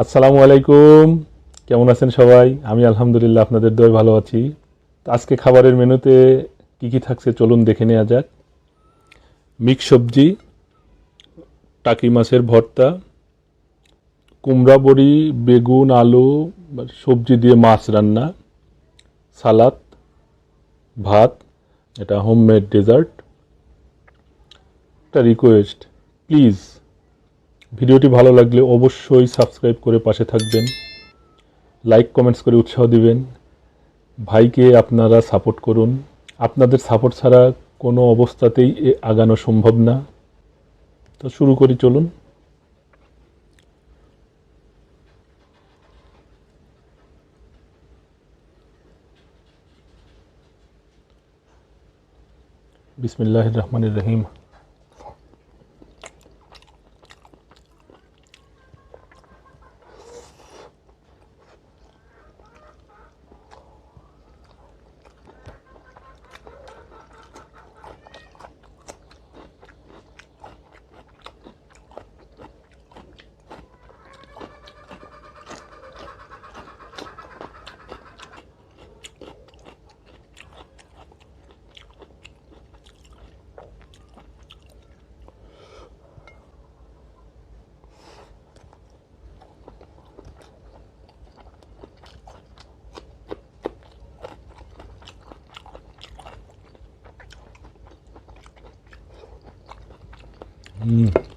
আসসালামু আলাইকুম। কেমন আছেন সবাই? আমি আলহামদুলিল্লাহ আপনাদের দয় ভালো আছি। আজকে খাবারের মেনুতে কি কি থাকছে চলুন দেখে নেওয়া যাক। মিক্স সবজি, টাকি মাছের ভর্তা, কুমড়া বড়ি, বেগুন, আলু সবজি দিয়ে মাছ রান্না, সালাদ, ভাত, এটা হোমমেড ডেজার্ট। একটা রিকোয়েস্ট, প্লিজ ভিডিওটি ভালো লাগলে অবশ্যই সাবস্ক্রাইব করে পাশে থাকবেন। লাইক, কমেন্টস করে উৎসাহ দিবেন। ভাইকে আপনারা সাপোর্ট করুন। আপনাদের সাপোর্ট ছাড়া কোনো অবস্থাতেই এ আগানো সম্ভব না। তো শুরু করি, চলুন। বিসমিল্লাহ রহমান রহিম। Mm.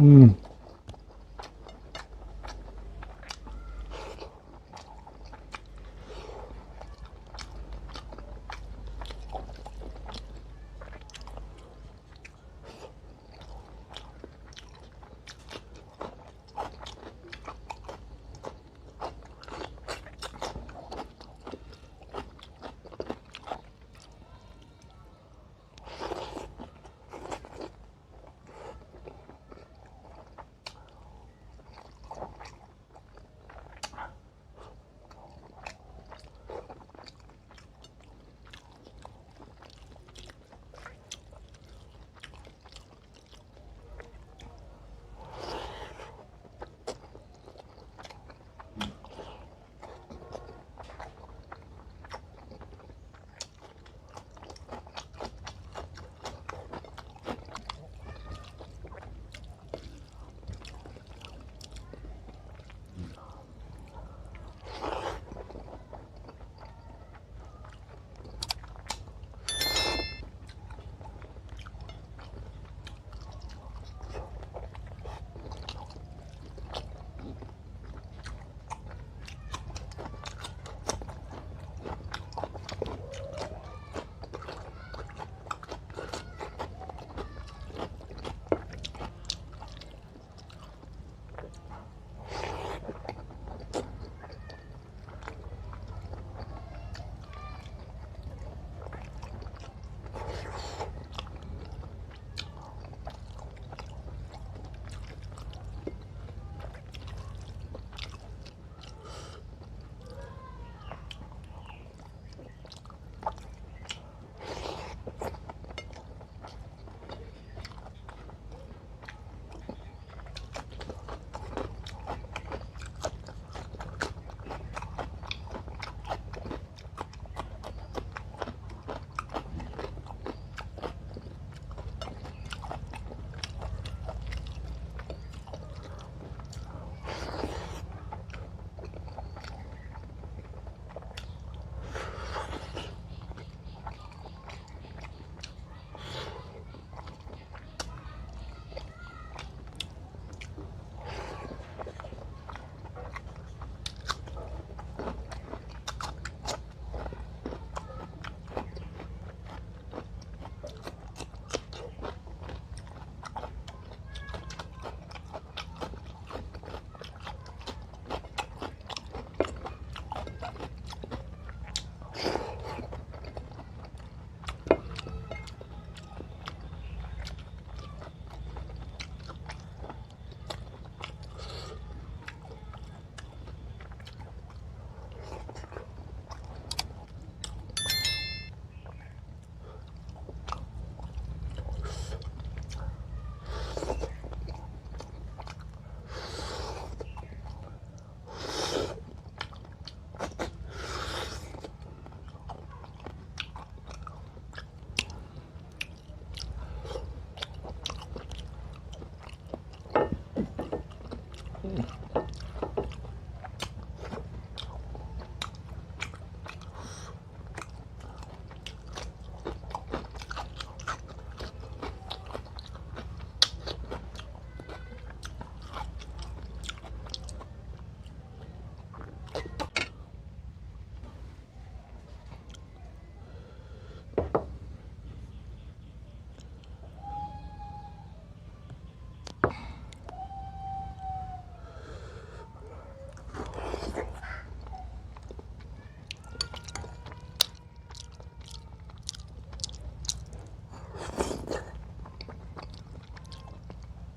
Mm.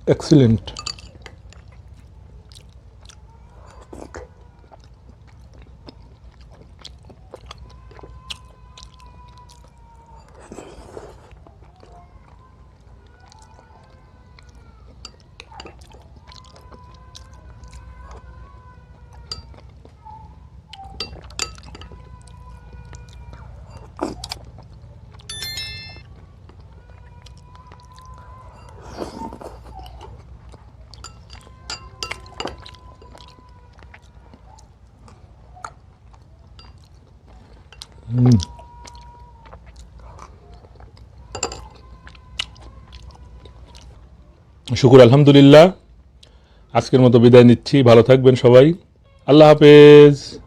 excellent. শুকুর আলহামদুলিল্লাহ। আজকের মতো বিদায় নিচ্ছি। ভালো থাকবেন সবাই। আল্লাহ হাফেজ।